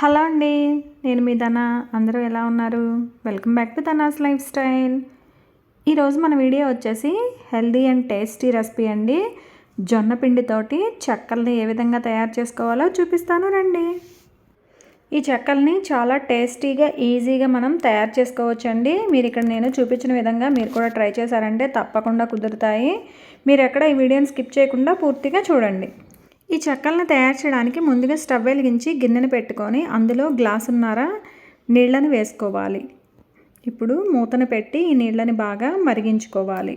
Hello అండి నేను మీ ధన. అందరూ ఎలా ఉన్నారు? Welcome back to Dhana's life style. ఈరోజు మన వీడియో వచ్చేసి హెల్దీ అండ్ టేస్టీ రెసిపీ అండి. జొన్న పిండితోటి చెక్కల్ని ఏ విధంగా తయారు చేసుకోవాలో చూపిస్తాను రండి. ఈ చెక్కల్ని చాలా టేస్టీగా ఈజీగా మనం తయారు చేసుకోవచ్చండి. మీరు ఇక్కడ నేను చూపించిన విధంగా మీరు కూడా ట్రై చేశారంటే తప్పకుండా కుదురుతాయి. మీరు ఎక్కడ ఈ వీడియోని స్కిప్ చేయకుండా పూర్తిగా చూడండి. ఈ చెక్కలను తయారు చేయడానికి ముందుగా స్టవ్ వెలిగించి గిన్నెను పెట్టుకొని అందులో గ్లాసున్నర నీళ్ళని వేసుకోవాలి. ఇప్పుడు మూతను పెట్టి ఈ నీళ్ళని బాగా మరిగించుకోవాలి.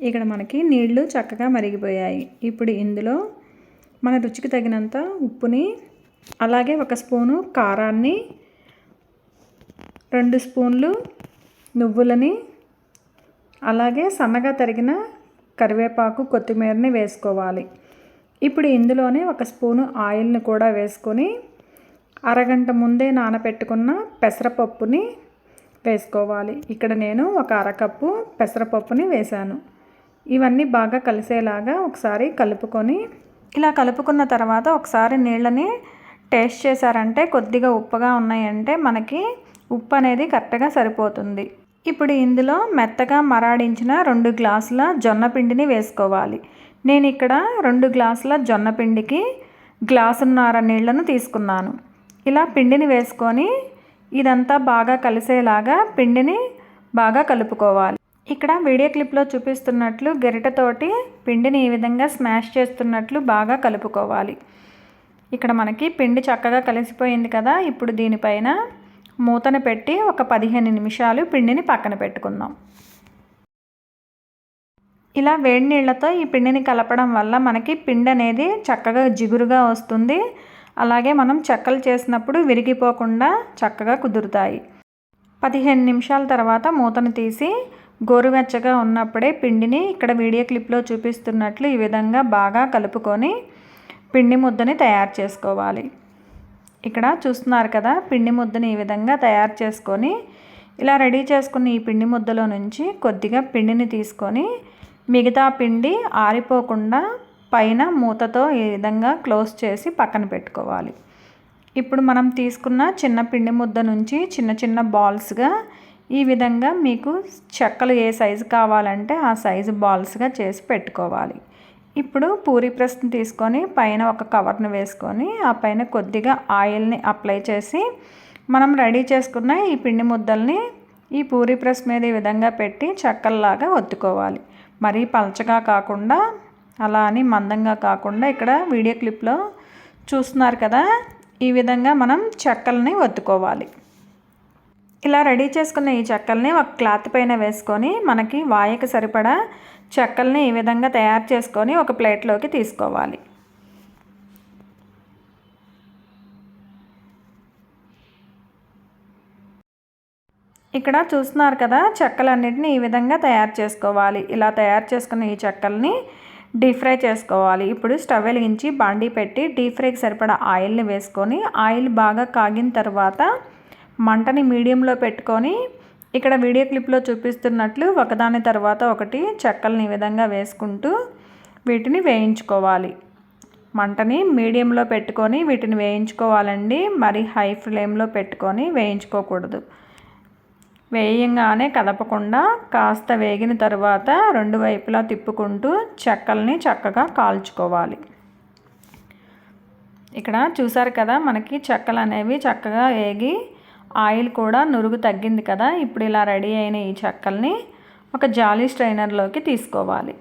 ఇక్కడ మనకి నీళ్ళు చక్కగా మరిగిపోయాయి. ఇప్పుడు ఇందులో మన రుచికి తగినంత ఉప్పుని అలాగే ఒక స్పూను కారాన్ని రెండు స్పూన్లు నువ్వులని అలాగే సన్నగా తరిగిన కరివేపాకు కొత్తిమీరని వేసుకోవాలి. ఇప్పుడు ఇందులోనే ఒక స్పూను ఆయిల్ని కూడా వేసుకొని అరగంట ముందే నానబెట్టుకున్న పెసరపప్పుని వేసుకోవాలి. ఇక్కడ నేను ఒక అరకప్పు పెసరపప్పుని వేశాను. ఇవన్నీ బాగా కలిసేలాగా ఒకసారి కలుపుకొని ఇలా కలుపుకున్న తర్వాత ఒకసారి నీళ్ళని టేస్ట్ చేశారంటే కొద్దిగా ఉప్పుగా ఉన్నాయంటే మనకి ఉప్పు అనేది కరెక్ట్గా సరిపోతుంది. ఇప్పుడు ఇందులో మెత్తగా మరాడించిన రెండు గ్లాసుల జొన్న పిండిని వేసుకోవాలి. నేను ఇక్కడ రెండు గ్లాసుల జొన్న పిండికి గ్లాసున్నర నీళ్ళను తీసుకున్నాను. ఇలా పిండిని వేసుకొని ఇదంతా బాగా కలిసేలాగా పిండిని బాగా కలుపుకోవాలి. ఇక్కడ వీడియో క్లిప్లో చూపిస్తున్నట్లు గరిటతోటి పిండిని ఈ విధంగా స్మాష్ చేస్తున్నట్లు బాగా కలుపుకోవాలి. ఇక్కడ మనకి పిండి చక్కగా కలిసిపోయింది కదా ఇప్పుడు దీనిపైన మూతను పెట్టి ఒక పదిహేను నిమిషాలు పిండిని పక్కన పెట్టుకుందాం. ఇలా వేడి నీళ్ళతో ఈ పిండిని కలపడం వల్ల మనకి పిండి అనేది చక్కగా జిగురుగా వస్తుంది. అలాగే మనం చెక్కలు చేసినప్పుడు విరిగిపోకుండా చక్కగా కుదురుతాయి. పదిహేను నిమిషాల తర్వాత మూతను తీసి గోరువెచ్చగా ఉన్నప్పుడే పిండిని ఇక్కడ వీడియో క్లిప్లో చూపిస్తున్నట్లు ఈ విధంగా బాగా కలుపుకొని పిండి ముద్దని తయారు చేసుకోవాలి. ఇక్కడ చూస్తున్నారు కదా పిండి ముద్దని ఈ విధంగా తయారు చేసుకొని ఇలా రెడీ చేసుకున్న ఈ పిండి ముద్దలో నుంచి కొద్దిగా పిండిని తీసుకొని మిగతా పిండి ఆరిపోకుండా పైన మూతతో ఈ విధంగా క్లోజ్ చేసి పక్కన పెట్టుకోవాలి. ఇప్పుడు మనం తీసుకున్న చిన్న పిండి ముద్ద నుంచి చిన్న చిన్న బాల్స్గా ఈ విధంగా మీకు చెక్కలు ఏ సైజు కావాలంటే ఆ సైజు బాల్స్గా చేసి పెట్టుకోవాలి. ఇప్పుడు పూరి ప్రెస్ని తీసుకొని పైన ఒక కవర్ను వేసుకొని ఆ పైన కొద్దిగా ఆయిల్ని అప్లై చేసి మనం రెడీ చేసుకున్న ఈ పిండి ముద్దల్ని ఈ పూరి ప్రెస్ మీద ఈ విధంగా పెట్టి చెక్కల్లాగా ఒత్తుకోవాలి. మరీ పలచగా కాకుండా అలా అని మందంగా కాకుండా ఇక్కడ వీడియో క్లిప్లో చూస్తున్నారు కదా. ఈ విధంగా మనం చెక్కల్ని ఒత్తుకోవాలి. ఇలా రెడీ చేసుకున్న ఈ చెక్కల్ని ఒక క్లాత్ పైన వేసుకొని మనకి వాయకు సరిపడా చెక్కల్ని ఈ విధంగా తయారు చేసుకొని ఒక ప్లేట్లోకి తీసుకోవాలి. ఇక్కడ చూస్తున్నారు కదా చెక్కలన్నిటిని ఈ విధంగా తయారు చేసుకోవాలి. ఇలా తయారు చేసుకున్న ఈ చెక్కల్ని డీప్ ఫ్రై చేసుకోవాలి. ఇప్పుడు స్టవ్ వెలిగించి బాండీ పెట్టి డీప్ ఫ్రైకి సరిపడా ఆయిల్ని వేసుకొని ఆయిల్ బాగా కాగిన తర్వాత మంటని మీడియంలో పెట్టుకొని ఇక్కడ వీడియో క్లిప్లో చూపిస్తున్నట్లు ఒకదాని తర్వాత ఒకటి చెక్కల్ని ఈ విధంగా వేసుకుంటూ వీటిని వేయించుకోవాలి. మంటని మీడియంలో పెట్టుకొని వీటిని వేయించుకోవాలండి. మరి హై ఫ్లేమ్లో పెట్టుకొని వేయించుకోకూడదు. వేయంగానే కదపకుండా కాస్త వేగిన తర్వాత రెండు వైపులా తిప్పుకుంటూ చెక్కల్ని చక్కగా కాల్చుకోవాలి. ఇక్కడ చూసారు కదా మనకి చెక్కలు అనేవి చక్కగా వేగి ఆయిల్ కూడా నురుగు తగ్గింది కదా ఇప్పుడు ఇలా రెడీ అయిన ఈ చెక్కల్ని ఒక జాలీ స్ట్రైనర్లోకి తీసుకోవాలి.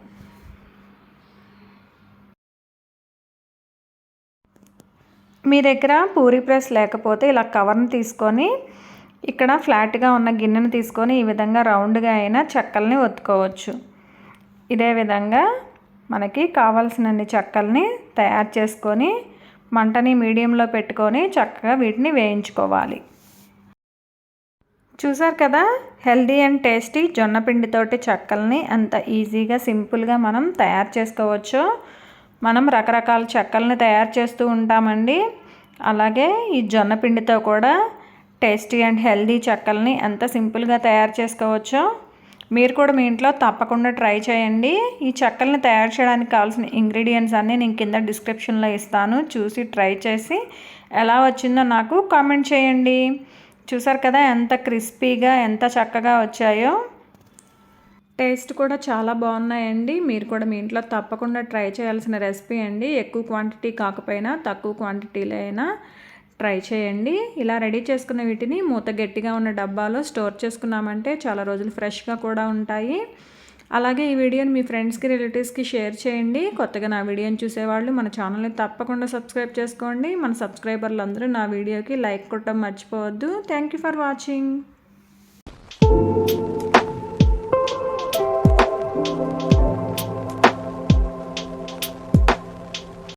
మీ దగ్గర పూరి ప్రెస్ లేకపోతే ఇలా కవర్ని తీసుకొని ఇక్కడ ఫ్లాట్గా ఉన్న గిన్నెను తీసుకొని ఈ విధంగా రౌండ్గా అయిన చెక్కల్ని ఒత్తుకోవచ్చు. ఇదే విధంగా మనకి కావాల్సినన్ని చెక్కల్ని తయారు చేసుకొని మంటని మీడియంలో పెట్టుకొని చక్కగా వీటిని వేయించుకోవాలి. చూసారు కదా? హెల్దీ అండ్ టేస్టీ జొన్నపిండితోటి చెక్కల్ని అంత ఈజీగా సింపుల్గా మనం తయారు చేసుకోవచ్చు. మనం రకరకాల చెక్కల్ని తయారు చేస్తూ ఉంటామండి. అలాగే ఈ జొన్నపిండితో కూడా టేస్టీ అండ్ హెల్దీ చెక్కల్ని ఎంత సింపుల్గా తయారు చేసుకోవచ్చో మీరు కూడా మీ ఇంట్లో తప్పకుండా ట్రై చేయండి. ఈ చెక్కల్ని తయారు చేయడానికి కావాల్సిన ఇంగ్రీడియంట్స్ అన్నీ నేను కింద డిస్క్రిప్షన్లో ఇస్తాను. చూసి ట్రై చేసి ఎలా వచ్చిందో నాకు కామెంట్ చేయండి. చూసారు కదా ఎంత క్రిస్పీగా ఎంత చక్కగా వచ్చాయో. టేస్ట్ కూడా చాలా బాగున్నాయండి. మీరు కూడా మీ ఇంట్లో తప్పకుండా ట్రై చేయాల్సిన రెసిపీ అండి. ఎక్కువ క్వాంటిటీ కాకపోయినా తక్కువ క్వాంటిటీలో అయినా. ట్రై చేయండి. ఇలా రెడీ చేసుకున్న వీటిని మూత గట్టిగా ఉన్న డబ్బాలో స్టోర్ చేసుకున్నామంటే చాలా రోజులు ఫ్రెష్గా కూడా ఉంటాయి. అలాగే ఈ వీడియోని మీ ఫ్రెండ్స్కి రిలేటివ్స్కి షేర్ చేయండి. కొత్తగా నా వీడియోని చూసేవాళ్ళు మన ఛానల్ని తప్పకుండా సబ్స్క్రైబ్ చేసుకోండి. మన సబ్స్క్రైబర్లు అందరూ నా వీడియోకి లైక్ కొట్టడం మర్చిపోవద్దు. Thank you for watching.